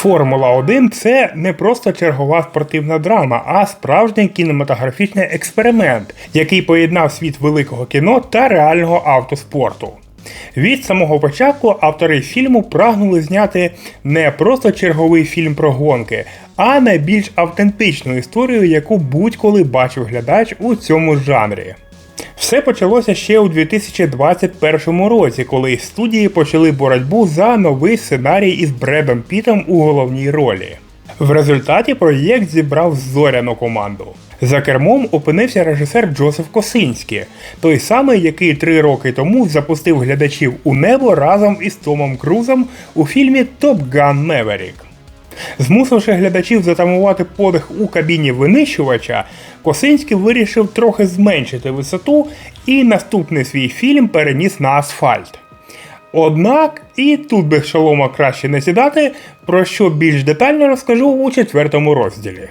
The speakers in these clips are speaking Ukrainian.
Формула 1 це не просто чергова спортивна драма, а справжній кінематографічний експеримент, який поєднав світ великого кіно та реального автоспорту. Від самого початку автори фільму прагнули зняти не просто черговий фільм про гонки, а найбільш автентичну історію, яку будь-коли бачив глядач у цьому жанрі. Все почалося ще у 2021 році, коли студії почали боротьбу за новий сценарій із Бредом Пітом у головній ролі. В результаті проєкт зібрав зоряну команду. За кермом опинився режисер Джозеф Косинський, той самий, який три роки тому запустив глядачів у небо разом із Томом Крузом у фільмі Top Gun Maverick. Змусивши глядачів затамувати подих у кабіні винищувача, Косинський вирішив трохи зменшити висоту і наступний свій фільм переніс на асфальт. Однак і тут без шолома краще не сідати, про що більш детально розкажу у четвертому розділі.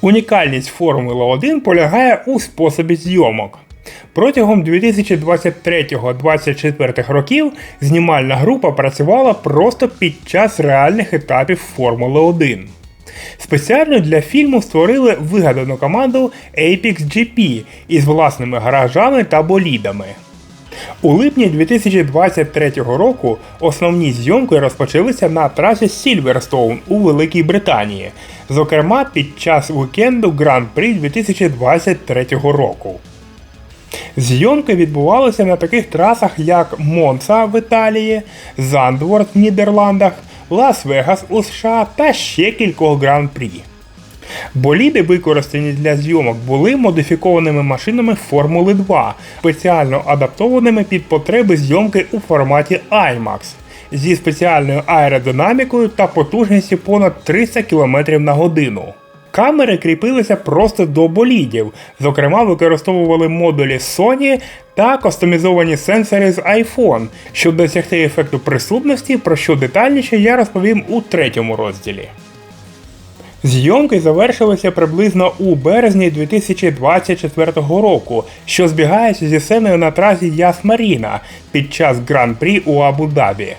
Унікальність Формули 1 полягає у способі зйомок. Протягом 2023-2024 років знімальна група працювала просто під час реальних етапів Формули 1. Спеціально для фільму створили вигадану команду Apex GP із власними гаражами та болідами. У липні 2023 року основні зйомки розпочалися на трасі Сільверстоун у Великій Британії, зокрема під час вікенду Гран-прі 2023 року. Зйомки відбувалися на таких трасах, як Монца в Італії, Зандворд в Нідерландах, Лас-Вегас у США та ще кількох гран-прі. Боліди, використані для зйомок, були модифікованими машинами Формули 2, спеціально адаптованими під потреби зйомки у форматі IMAX зі спеціальною аеродинамікою та потужністю понад 300 км на годину. Камери кріпилися просто до болідів, зокрема, використовували модулі Sony та кастомізовані сенсори з iPhone, щоб досягти ефекту присутності, про що детальніше я розповім у третьому розділі. Зйомки завершилися приблизно у березні 2024 року, що збігається зі сценою на трасі Яс Маріна під час гран-прі у Абу-Дабі.